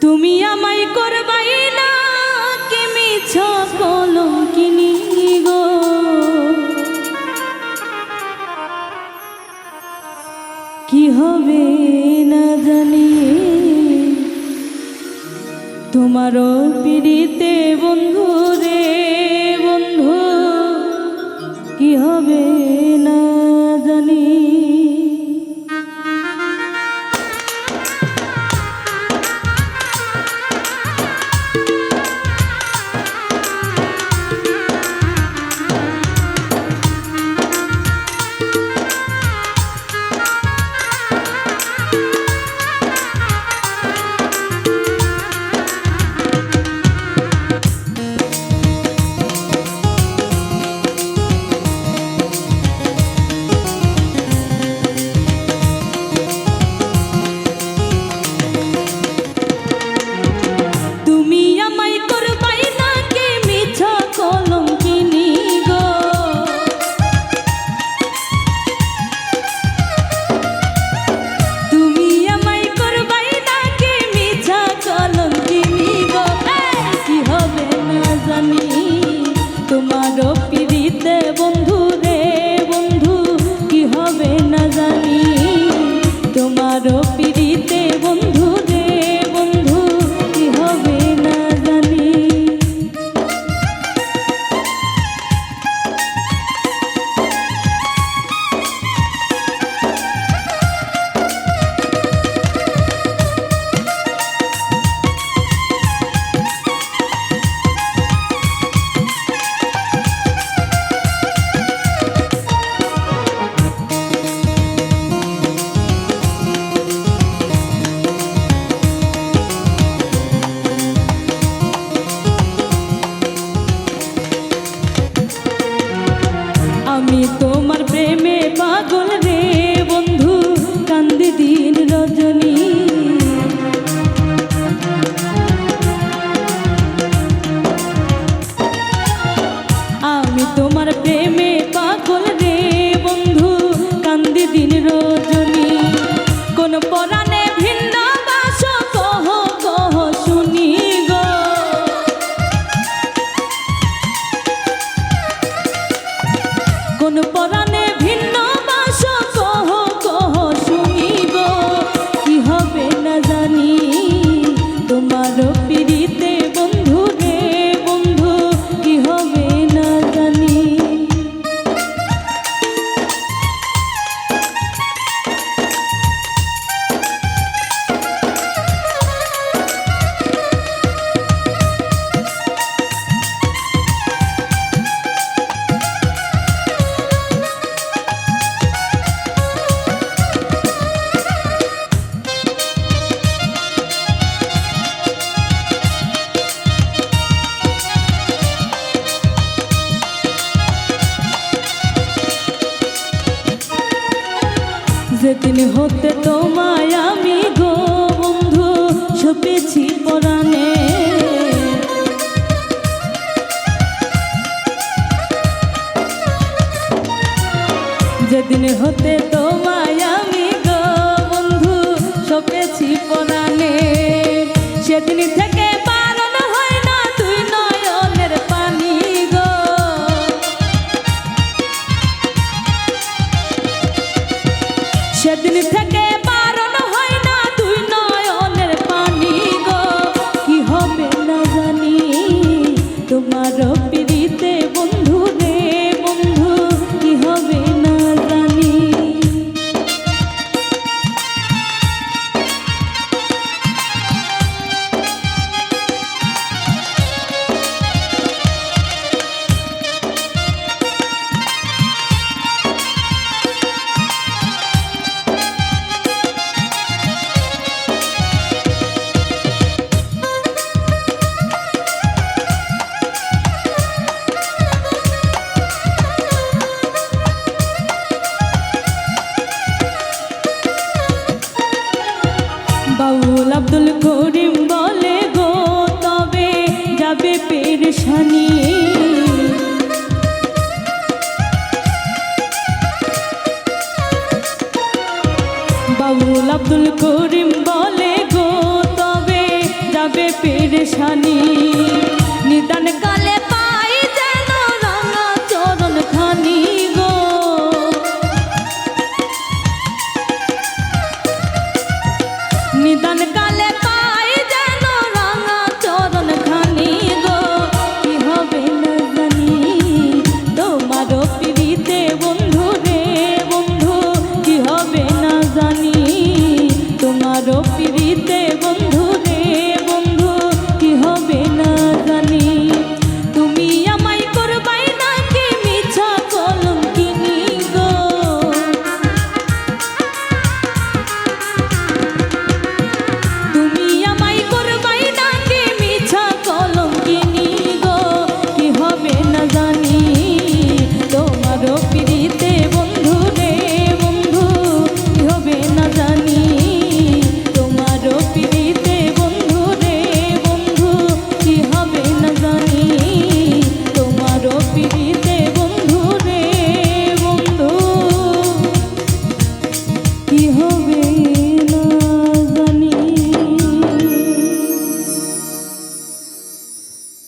তুমি আমায় করবাই না, কি মিছ কিনি গো। কি হবে না জানি। তোমারও পিড়িতে বন্ধু তোমারও পিড়িতে বন্ধু যেদিন হতে তোমায় আমি গো বন্ধু সপেছি পরাণে। যেদিন হতে তোমায় আমি গো বন্ধু সপেছি পরাণে। সেদিন থেকে সেদিন থেকে বাউল আব্দুল করিম বলে গো, তবে যাবে পেরেশানি। বাউল আব্দুল করিম বলে গো, তবে যাবে পেরেশানি। নিদান কালে পা